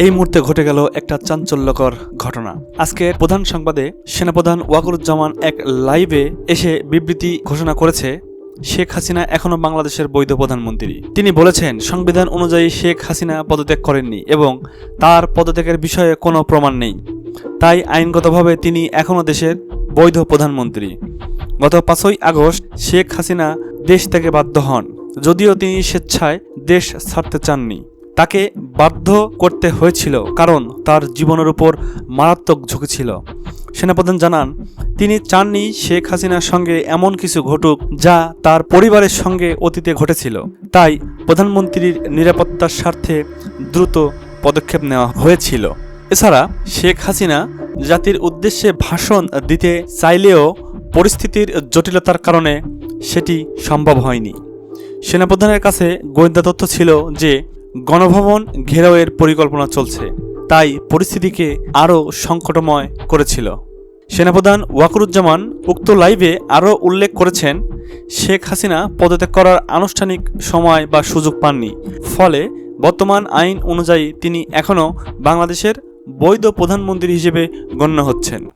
এই মুহূর্তে ঘটে গেল একটা চাঞ্চল্যকর ঘটনা। আজকে প্রধান সংবাদে সেনাপ্রধান ওয়াকুরুজ্জামান এক লাইভে এসে বিবৃতি ঘোষণা করেছে, শেখ হাসিনা এখনও বাংলাদেশের বৈধ প্রধানমন্ত্রী। তিনি বলেছেন, সংবিধান অনুযায়ী শেখ হাসিনা পদত্যাগ করেননি এবং তার পদত্যাগের বিষয়ে কোনো প্রমাণ নেই। তাই আইনগতভাবে তিনি এখনও দেশের বৈধ প্রধানমন্ত্রী। গত পাঁচই আগস্ট শেখ হাসিনা দেশ থেকে বাধ্য হন। যদিও তিনি স্বেচ্ছায় দেশ ছাড়তে চাননি। তাকে বাধ্য করতে হয়েছিল কারণ তার জীবনের উপর মারাত্মক ঝুঁকি ছিল। সেনাপ্রধান জানান, তিনি চাননি শেখ হাসিনার সঙ্গে এমন কিছু ঘটুক যা তার পরিবারের সঙ্গে অতীতে ঘটেছিল। তাই প্রধানমন্ত্রীর নিরাপত্তার স্বার্থে দ্রুত পদক্ষেপ নেওয়া হয়েছিল। এছাড়া শেখ হাসিনা জাতির উদ্দেশ্যে ভাষণ দিতে চাইলেও পরিস্থিতির জটিলতার কারণে সেটি সম্ভব হয়নি। সেনাপ্রধানের কাছে গোয়েন্দা তথ্য ছিল যে গণভবন ঘেরাওয়ের পরিকল্পনা চলছে। তাই পরিস্থিতিকে আরও সংকটময় করেছিল। সেনাপ্রধান ওয়াকুরুজ্জামান উক্ত লাইভে আরও উল্লেখ করেছেন, শেখ হাসিনা পদত্যাগ করার আনুষ্ঠানিক সময় বা সুযোগ পাননি। ফলে বর্তমান আইন অনুযায়ী তিনি এখনও বাংলাদেশের বৈধ প্রধানমন্ত্রী হিসেবে গণ্য হচ্ছেন।